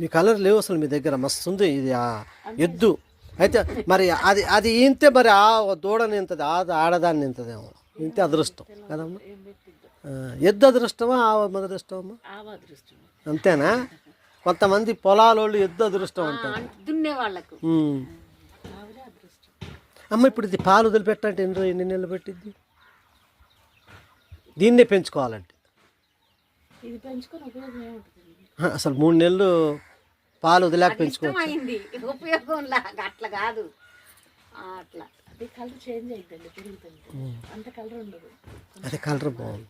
మీ colour లేవు అసలు మీ దగ్గర. మస్తు ఉంది ఇది ఆ ఎద్దు. అయితే మరి అది అది ఇంతే మరి ఆ దూడని ఇంతది ఆ ఆడదాన్ని ఇంతదేమో. ఇంతే అదృష్టం. కదమ్మా? ఎద్దు అదృష్టమా ఆ అదృష్టమా? అంతేనా? కొంతమంది పొలాలోళ్ళు ఎద్దు అదృష్టం అంటారు. అమ్మ ఇప్పుడు ఇది పాలు వదిలిపెట్టంటే ఎన్ని ఎన్ని నెలలు పెట్టిద్ది? దీన్నే పెంచుకోవాలంటే. ఇది పెంచుకొని అసలు మూడు నెలలు పాలు వదిలేక పెంచుకోవచ్చు ఉపయోగం లాగా అట్లా కాదు. అట్లా. అది కలర్ చేంజ్ అయిద్దండి పెరుగుతుంది. అంత కలర్ ఉండదు. అదే కలర్ బాగుంది.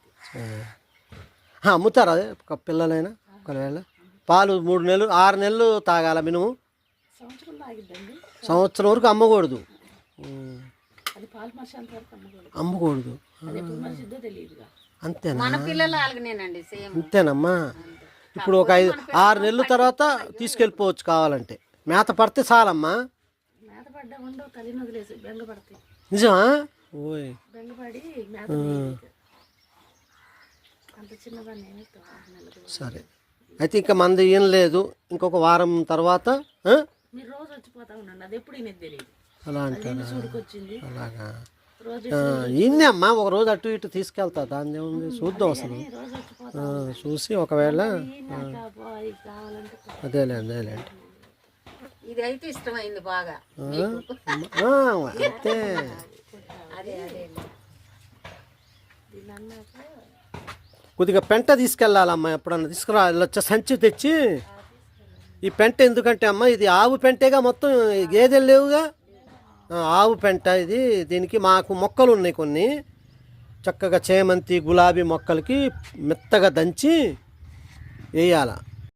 అమ్ముతారా అదే ఒక పిల్లలైనా ఒకవేళ? పాలు మూడు నెలలు ఆరు నెలలు తాగాల మినిమం? సంవత్సరంలో ఆగిద్దండి సంవత్సరం వరకు అమ్మకూడదు. ఉమ్. అది పాలు మర్చేంత వరకు అమ్మకూడదు. అంతేనా? మన పిల్లలు అలాగనేనండి సేమ్. అంతేనమ్మా. ఇప్పుడు ఒక ఐదు ఆరు నెలల తర్వాత తీసుకెళ్ళిపోవచ్చు కావాలంటే. మేత పడితే చాలమ్మా. నిజమా? ఓయ్. సరే. అయితే ఇంకా మంది ఏం లేదు. ఇంకొక వారం తర్వాత అలా అంటారా? అలాగా. అమ్మా ఒక రోజు అటు ఇటు తీసుకెళ్తా దాన్ని ఏముంది చూద్దాం అసలు. చూసి ఒకవేళ అదేలే అదేలేండి ఇది అయితే ఇష్టమైంది బాగా. ఆ, అంతే. కొద్దిగా పెంట తీసుకెళ్ళాలమ్మా ఎప్పుడన్నా తీసుకురా ఇలా వచ్చే సంచి తెచ్చి. ఈ పెంట ఎందుకంటే అమ్మా ఇది ఆవు పెంటేగా మొత్తం గేదెలు లేవుగా? ఆవు పెంట ఇది. దీనికి మాకు మొక్కలు ఉన్నాయి కొన్ని. చక్కగా చేమంతి గులాబీ మొక్కలకి మెత్తగా దంచి వేయాల.